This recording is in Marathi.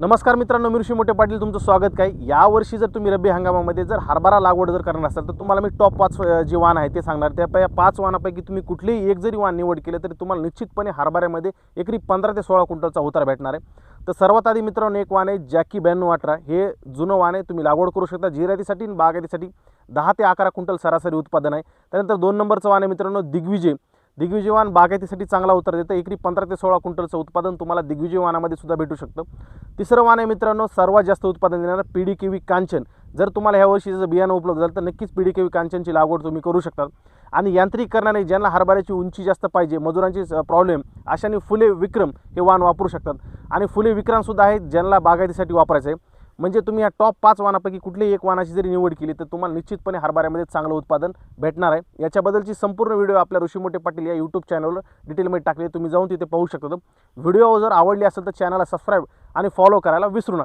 नमस्कार मित्रांनो मी ऋषी मोठे पाटील तुमचं स्वागत काय? यावर्षी जर तुम्ही रब्बी हंगामामध्ये जर हरभरा लागवड जर करणार असाल तर तुम्हाला मी टॉप पाच जे वाण आहे ते सांगणार. त्या या पाच वाणापैकी तुम्ही कुठलीही एक जरी वाण निवड केलं तरी तुम्हाला निश्चितपणे हरभऱ्यामध्ये एकरी पंधरा ते सोळा क्विंटलचा उतार भेटणार आहे. तर सर्वात आधी मित्रांनो एक वाण आहे जॅकी ब्याण्णव अठरा हे जुनं वाण आहे तुम्ही लागवड करू शकता जिरायतीसाठी आणि बागायतीसाठी. दहा ते अकरा क्विंटल सरासरी उत्पादन आहे. त्यानंतर दोन नंबरचं वाण आहे मित्रांनो दिग्विजय. दिग्विजयवान बागायतीसाठी चांगला उतार देतं. एकरी पंधरा ते सोळा क्विंटलचं उत्पादन तुम्हाला दिग्विजय वानामध्ये सुद्धा भेटू शकतं. तिसरं वाण आहे मित्रांनो सर्वात जास्त उत्पादन देणारं पी डी केवी कांचन. जर तुम्हाला ह्या वर्षी जर बियाणं उपलब्ध झालं तर नक्कीच पी डी केवी कांचनची लागवड तुम्ही करू शकता आणि यांत्रिकरणाने ज्यांना हरभऱ्याची उंची जास्त पाहिजे मजुरांची प्रॉब्लेम अशाने फुले विक्रम हे वाण वापरू शकतात. आणि फुले विक्रमसुद्धा आहेत ज्यांना बागायतीसाठी वापरायचं आहे. म्हणजे तुम्ही या टॉप पाच वानापैकी कुठलीही एक वानाची जरी निवड केली तर तुम्हाला निश्चितपणे हरभऱ्यामध्ये चांगलं उत्पादन भेटणार आहे. याच्याबद्दलची संपूर्ण व्हिडिओ आपल्या ऋषीमोठे पाटील या यूट्यूब चॅनलवर डिटेलमध्ये टाकली तुम्ही जाऊन तिथे पाहू शकता. व्हिडिओ जर आवडली असेल तर चॅनलला सबस्क्राईब आणि फॉलो करायला विसरू नका.